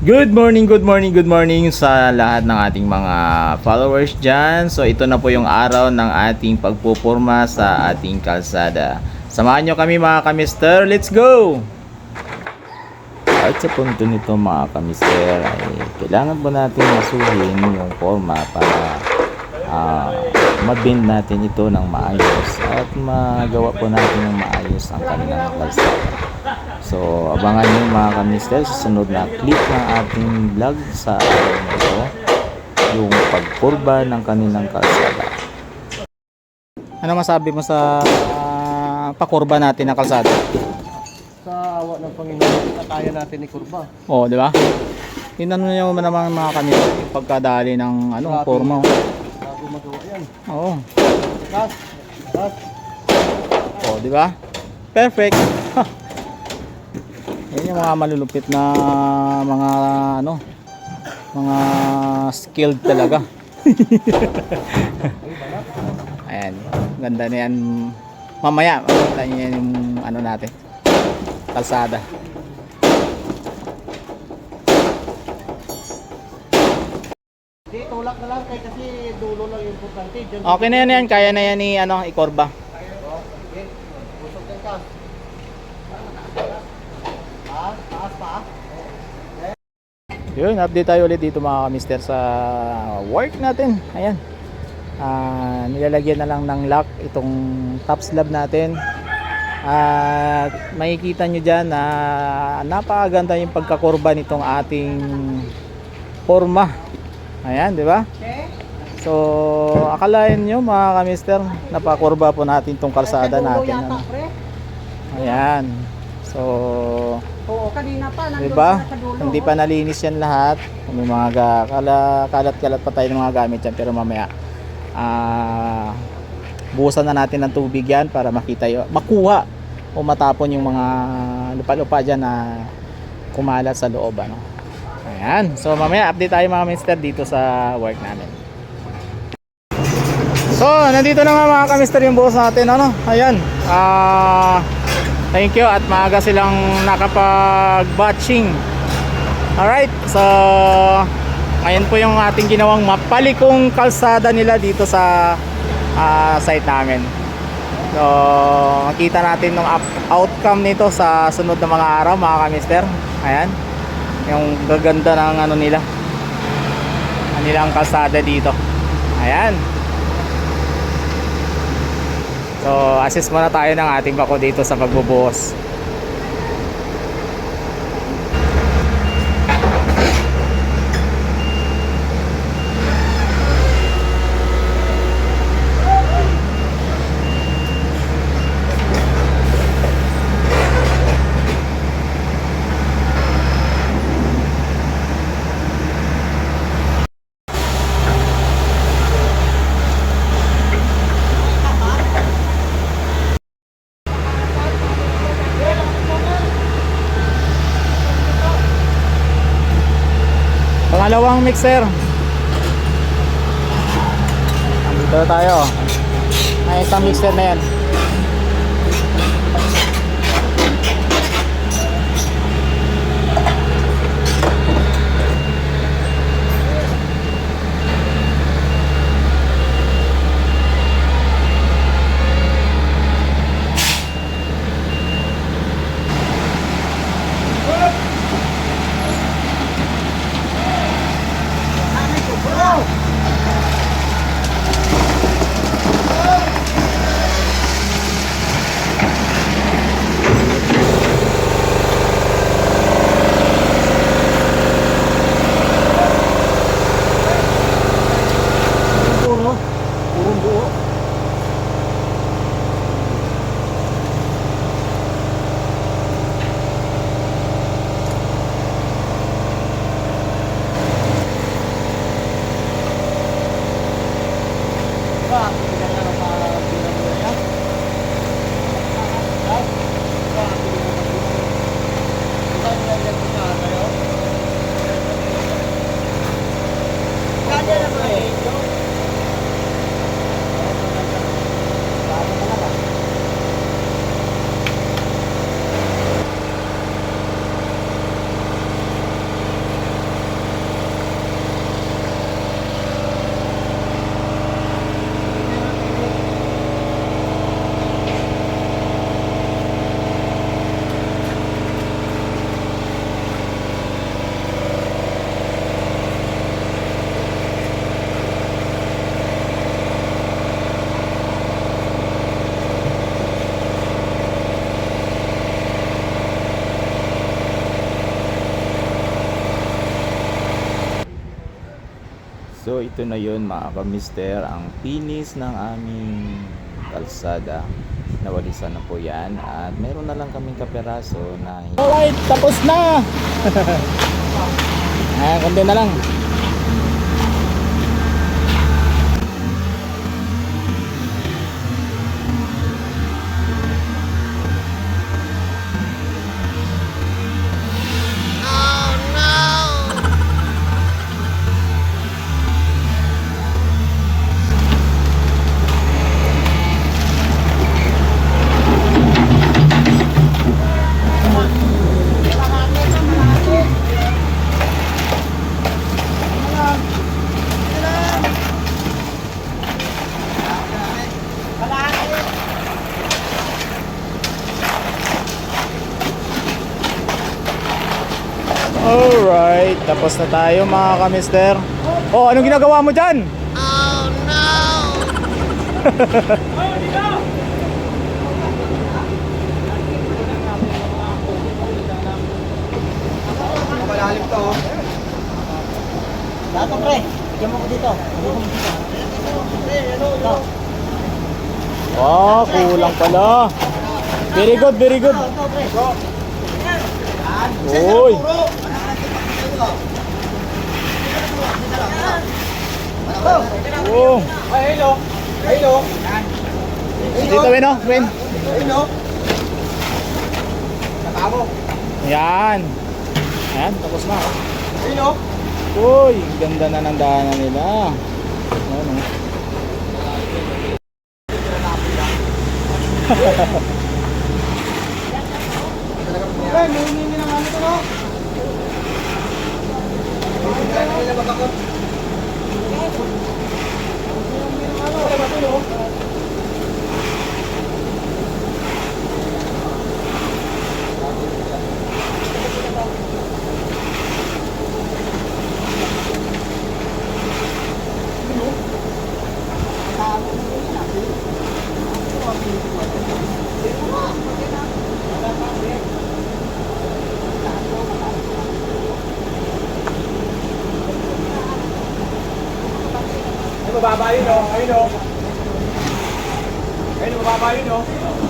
Good morning, good morning, good morning sa lahat ng ating mga followers dyan. So ito na po yung araw ng ating pagpupurma sa ating kalsada. Samahan nyo kami mga kamister, let's go! At sa punto nito mga kamister ay kailangan po natin masuhin yung forma para ah, mabend natin ito ng maayos at magawa po natin ng maayos ang kanilang kalsada. So, abangan nyo mga kamister sa sunod na clip ng ating vlog sa araw na ito, yung pagkurba ng kanilang kalsada. Ano masabi mo sa uh, pakurba natin ng kalsada? Sa awa ng Panginoon, kaya natin ni kurba. Oo, di ba? Tinanong nyo naman mga kamister yung pagkadali ng ano, Grabe. forma. Bago magawa yan. Oo. Takas, takas. Oo, di ba? Perfect. Yung mga malulupit na mga ano, mga skilled talaga. Ayan, ganda na yan. Mamaya, makita niyo yan yung ano natin, kalsada. Okay na yan yan, kaya na yan ni ano, ikorba. Yun, update tayo ulit dito mga kamister sa work natin. Ayan. Ah, nilalagyan na lang ng lock itong top slab natin. At makikita nyo dyan na napakaganda yung pagkakurba nitong ating forma. Ayan, di ba? So, akalain nyo mga kamister, napakurba po natin tong kalsada natin. Ano. Ayan. So, Oo, kanina pa. nandun Diba? sa dulo. Hindi pa nalinis yan lahat. May mga ga- kala, kalat-kalat pa tayo ng mga gamit yan. Pero mamaya, ah, buhusan na natin ng tubig yan para makita yun, makuha o matapon yung mga lupa-lupa dyan na kumalat sa loob. Ano? Ayan. So mamaya, update tayo mga mister dito sa work namin. So, nandito na nga mga kamister yung buhos natin. Ano? Ayan. Ah... Thank you at maaga silang nakapag-batching. Alright, so ngayon po yung ating ginawang mapalikong kalsada nila dito sa ah, site namin. So, makita natin ng outcome nito sa sunod na mga araw mga kamister. Ayan. Yung gaganda ng ano nila. Ang nilang kalsada dito. Ayan. So, assist muna tayo ng ating bako dito sa pagbubuhos. Mixer. Andito tayo. Ay, isang mixer na yan. So ito na yun mga kamister ang finish ng aming kalsada. Nawalisan na po yan at meron na lang kaming kaperaso na Alright, tapos na! Ayan, kundi na lang. Alright, tapos na tayo mga kamister. Oh, anong ginagawa mo dyan? Malalim to. oh. Dato pre, bigyan mo ko dito. Ito. Oh, kulang pala. Very good, very good. Uy. Oh. Ay, hello. Hello. Dito, Win, oh. Win. Hello. Nakamo. Yan. Yan, tapos na. Hello. Uy, ganda na ng daanan nila. Oh. Pre, may hindi ng ano to no? Hindi na magkakot. Ay, mababa yun, no? Ayun, no? Ayun, mababa yun, no?